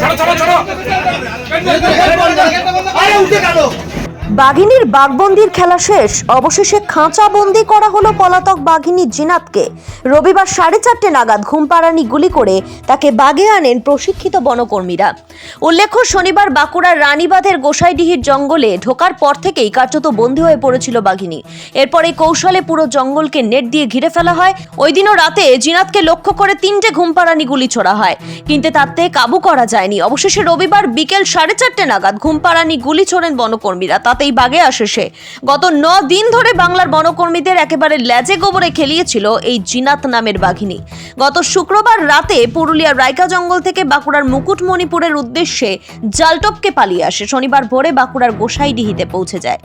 ছাড়ো ছাড়ো ছাড়ো। আরে উঠে গেল। বাঘিনীর বাঘবন্দির খেলা শেষ। অবশেষে খাঁচা বন্দি করা হলো পলাতক বাঘিনী জিনাতকে। রবিবার সাড়ে চারটে নাগাদ ঘুমপাড়ানি গুলি করে তাকে বাগে আনেন প্রশিক্ষিত বনকর্মীরা। উল্লেখ্য, শনিবার বাঁকুড়ার রানীবাঁধের গোসাইডিহির জঙ্গলে ঢোকার পর থেকেই কার্যত বন্দী হয়ে পড়েছিল বাঘিনী। এরপর কৌশলে পুরো জঙ্গলকে নেট দিয়ে ঘিরে ফেলা হয়। ওই দিনও রাতে জিনাতকে লক্ষ্য করে তিনটে ঘুমপাড়ানি গুলি ছোড়া হয়, কিন্তু তাতে কাবু করা যায়নি। অবশেষে রবিবার বিকেল সাড়ে চারটে নাগাদ ঘুমপাড়ানি গুলি ছোড়েন বনকর্মীরা। তাতেই বাগে আসে সে। গত ন দিন ধরে বাংলার বনকর্মীদের একেবারে ল্যাজে গোবরে খেলিয়েছিল এই জিনাত নামের বাঘিনী। গত শুক্রবার রাতে পুরুলিয়ার রায়কা জঙ্গল থেকে বাঁকুড়ার মুকুটমণিপুরের উদ্দেশ্যে জালটপকে পালিয়ে আসে। শনিবার ভোরে বাঁকুড়ার গোসাইডিহিতে পৌঁছে যায়।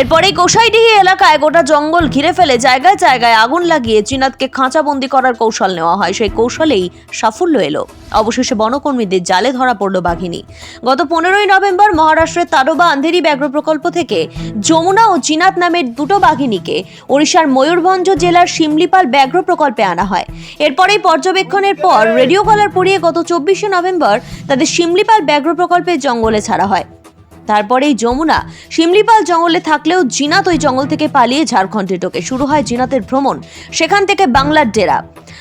এরপরে গোসাইডিহি এলাকায় গোটা জঙ্গল ঘিরে ফেলে, জায়গায় জায়গায় আগুন লাগিয়ে চিনাতকে খাঁচাবন্দি করার কৌশল নেওয়া হয়। সেই কৌশলেই সাফল্য এলো। অবশেষে বনকর্মীদের জালে ধরা পড়ল বাঘিনী। গত পনেরোই নভেম্বর মহারাষ্ট্রের তারোবা আন্ধেরি ব্যাঘ্র প্রকল্প থেকে যমুনা ও চিনাত নামের দুটো বাঘিনীকে ওড়িশার ময়ূরভঞ্জ জেলার শিমলিপাল ব্যাঘ্র প্রকল্পে আনা হয়। এরপরেই পর্যবেক্ষণের পর রেডিও কলার পড়িয়ে গত চব্বিশে নভেম্বর তাদের শিমলিপাল ব্যাঘ্র প্রকল্পের জঙ্গলে ছাড়া হয়। তারপরেই যমুনা। শিমলিপাল জঙ্গলে থাকলেও জিনাত ওই জঙ্গল থেকে পালিয়ে ঝাড়খণ্ডে ঢোকে। শুরু হয় জিনাতের ভ্রমণ। সেখান থেকে বাংলার ডেরা।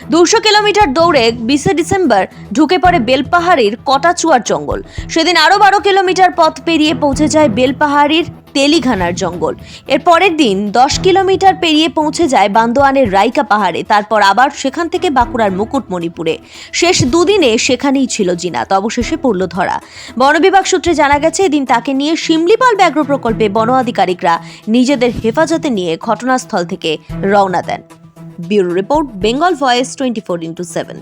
দুশো কিলোমিটার দৌড়ে বিশে ডিসেম্বর ঢুকে পড়ে বেলপাহাড়ির কটাচুয়ার জঙ্গল। সেদিন আরও বারো কিলোমিটার পথ পেরিয়ে পৌঁছে যায় বেলপাহাড়ির তেলিঘানার জঙ্গল। এর পরের দিন দশ কিলোমিটার পেরিয়ে পৌঁছে যায় বান্দোয়ানের রাইকা পাহাড়ে, তারপর আবার সেখান থেকে বাঁকুড়ার মুকুটমণিপুরে। শেষ দুদিনে সেখানেই ছিল জিনাত, অবশেষে পড়ল ধরা। বন বিভাগ সূত্রে জানা গেছে, এদিন তাকে নিয়ে শিমলিপাল ব্যাঘ্র প্রকল্পে বন আধিকারিকরা নিজেদের হেফাজতে নিয়ে ঘটনাস্থল থেকে রওনা দেন। Bureau report, Bengal Voice twenty four into seven.